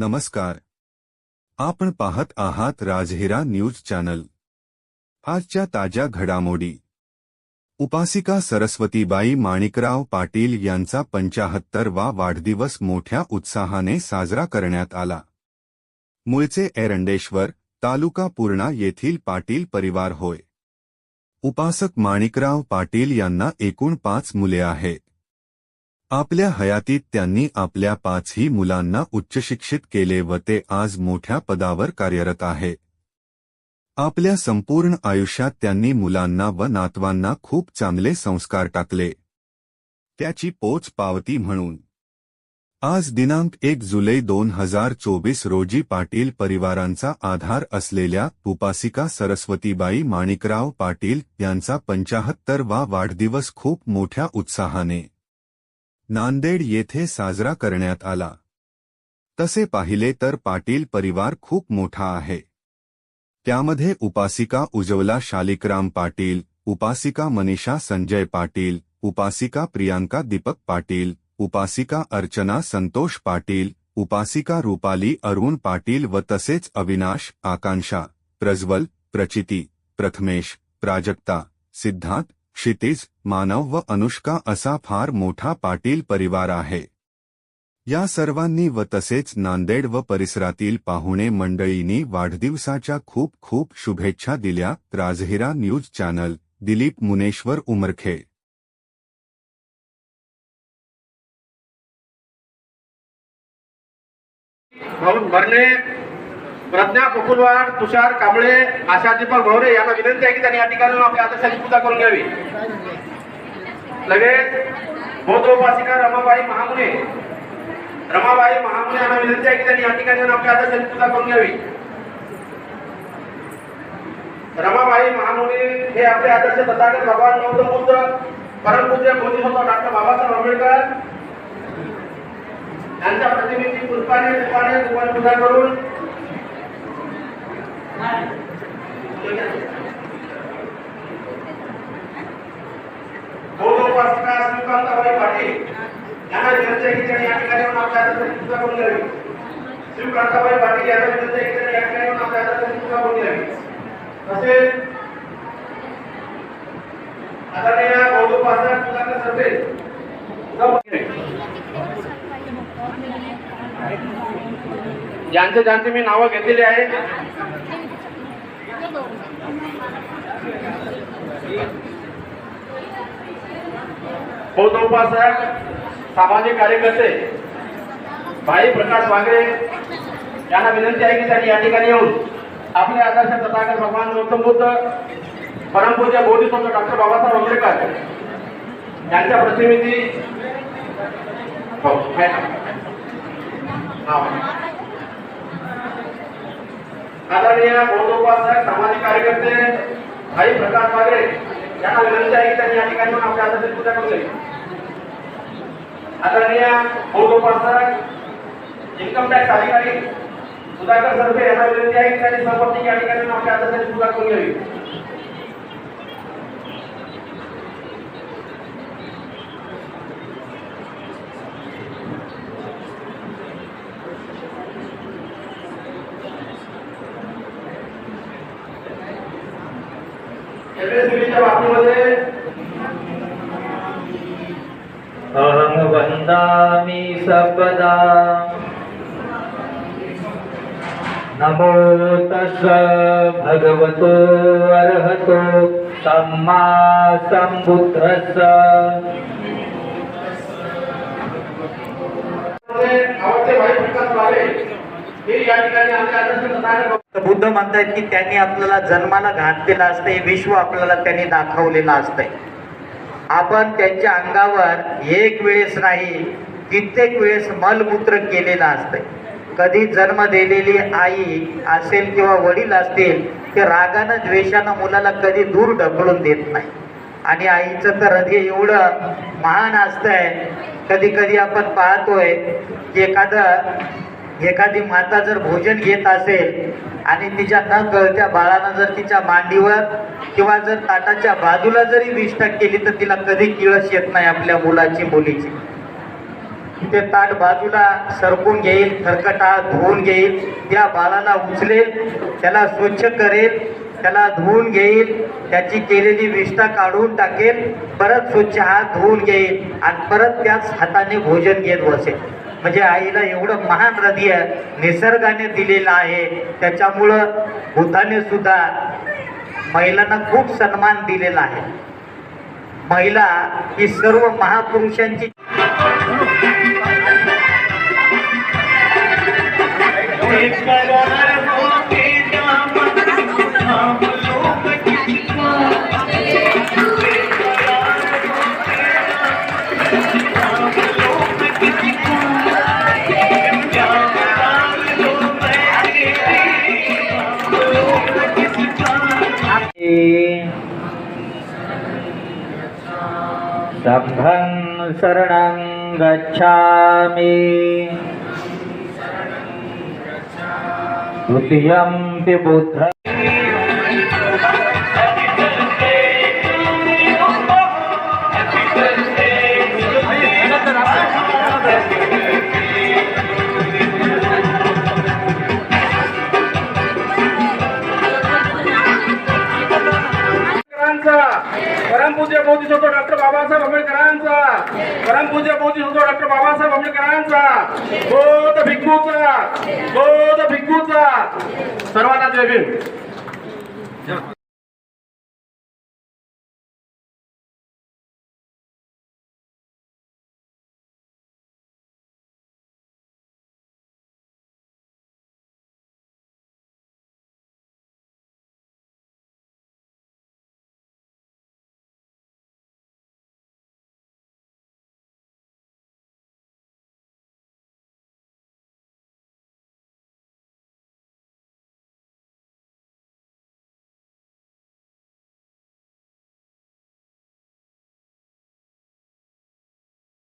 नमस्कार. आपण पाहत आहात राजहिरा न्यूज चॅनल. आजच्या ताज्या घडामोडी. उपासिका सरस्वतीबाई माणिकराव पाटील यांचा पंचाहत्तरवा वाढदिवस मोठ्या उत्साहाने साजरा करण्यात आला. मूळचे एरंडेश्वर तालुका पूर्णा येथील पाटील परिवार होय. उपासक माणिकराव पाटील यांना एकूण पाच मुले आहेत. आपल्या हयातीत त्यांनी आपल्या पाचही मुलांना उच्चशिक्षित केले व ते आज मोठ्या पदावर कार्यरत आहे. आपल्या संपूर्ण आयुष्यात त्यांनी मुलांना व नातवांना खूप चांगले संस्कार टाकले. त्याची पोच पावती म्हणून. आज दिनांक एक जुलै दोन हजार चोवीस रोजी पाटील परिवारांचा आधार असलेल्या उपासिका सरस्वतीबाई माणिकराव पाटील यांचा पंचाहत्तरवा वाढदिवस खूप मोठ्या उत्साहाने. नांदेड येथे साजरा करण्यात आला. तसे पाहिले तर पाटील परिवार खूप मोठा आहे. त्यामध्ये उपासिका उज्ज्वला शालिकराम पाटील उपासिका मनीषा संजय पाटील उपासिका प्रियांका दीपक पाटील उपासिका अर्चना संतोष पाटील उपासिका रुपाली अरुण पाटील व तसेच अविनाश आकांक्षा प्रज्वल प्रचिती प्रथमेश प्राजक्ता सिद्धांत क्षितिज मानव व अनुष्का असा फार मोठा पाटील परिवार आहे. या सर्वांनी व तसेच नांदेड व परिसरातील पाहुणे मंडळींनी वाढदिवसाच्या खूप खूप शुभेच्छा दिल्या. Rajhira news channel Dilip Muneshwar Umarkhe. भाऊन भरणे प्रज्ञा कुकुलवाड तुषार कांबळे आशा दीपक भवरे यांना विनंती आहे की त्यांनी या ठिकाणी आपल्या आदर्शाची पूजा करून घ्यावी. लगेच बौद्धोपासिका रमाबाई महामुने रमाबाई महामुने यांना विनंती आहे की त्यांनी या ठिकाणी आपल्या आदर्शाची पूजा करून घ्यावी. रमाबाई महामुने हे आपले आदर्श तथागत भगवान गौतम बुद्ध परमपूज्य बोधिसत्व डॉक्टर बाबासाहेब आंबेडकर यांच्या प्रतिनिधी पुष्पाने पुष्पाने पूजा करून बौद्ध श्रीकांताबाई पाटील. यांना विनंती आहे की त्यांनी या ठिकाणी येऊन आपल्या पूजा करून घ्यावी श्रीकांताबाई पाटील यांना विनंती आहे की त्यांनी या ठिकाणी येऊन आपल्या आदर्शाची पूजा करून घ्यावी तसेच आदरणीय ज्यांचे ज्यांचे मी नावं घेतलेली आहे हो, बौद्ध उपासक सामाजिक कार्यकर्ते भाई प्रकाश वांगरे यांना विनंती आहे की त्यांनी या ठिकाणी येऊन आपले आदर्श तथागत भगवान गौतम बुद्ध परमपूज्य बोधिसत्व डॉक्टर बाबासाहेब आंबेडकर यांच्या प्रतिनिधी हो, आदरणीय बौद्ध उपासक सामाजिक कार्यकर्ते भाई प्रकाश वागरे यांना विनंती आहे की त्यांनी या ठिकाणी आपल्या आदर्श पूजा करू नये आदरणीय बौद्धोपासक इन्कम टॅक्स अधिकारी सुधाकर सरपे यांना विनंती आहे की त्यांनी संपत्ती या ठिकाणी आपल्या आदर्शाची पूजा करून घ्यावी एमएससीबीच्या बाबतीमध्ये अहं वन्दामि सर्वदा नमो तस् भगवतो अर्हतो सम्मा सम्बुद्धस्स। आवडते भाई प्रकाश वाले हे या ठिकाणी आमच्या आदर्श बुद्ध म्हणतात की त्यांनी आपल्याला जन्माला घातलेलं हे विश्व आपल्याला त्यांनी दाखवलेलं असतंय. आपण त्यांच्या अंगावर एक वेळेस नाही कित्येक वेळेस मलमूत्र केलेलं असतंय. कधी जन्म दिलेली आई असेल किंवा वडील असतील ते रागानं द्वेषानं मुलाला कधी दूर ढकलून देत नाही. आणि आईचं तर हृदय एवढं महान असतंय कधी कधी आपण पाहतोय की एखादं एखादी माता जर भोजन घेत असेल आणि तिच्या न कळत्या बाळानं जर तिच्या मांडीवर किंवा जर ताटाच्या बाजूला जरी विष्ठा केली तर तिला कधी किळस येत नाही आपल्या मुलाची मुलीची. ते ताट बाजूला सरकून घेईल खरकटा धुवून घेईल त्या बाळाला उचलेल त्याला स्वच्छ करेल त्याला धुवून घेईल त्याची केलेली विष्ठा काढून टाकेल परत स्वच्छ हात धुवून घेईल आणि परत त्याच हाताने भोजन घेत बसेल. म्हणजे आईला एवढं महान हृदय निसर्गाने दिलेलं आहे. त्याच्यामुळं बुद्धाने सुद्धा महिलांना खूप सन्मान दिलेला आहे. महिला ही सर्व महापुरुषांची सभं शरणं गच्छामि। द्वितीयं पि बुद्ध परमपूज्य बोधिसत्व डॉक्टर बाबासाहेब आंबेडकरांचा. परमपूज्य बोधिसत्व डॉक्टर बाबासाहेब आंबेडकरांचा. बोध भिक्खूचा. बोध भिक्खूचा. सर्वांना जय भीम.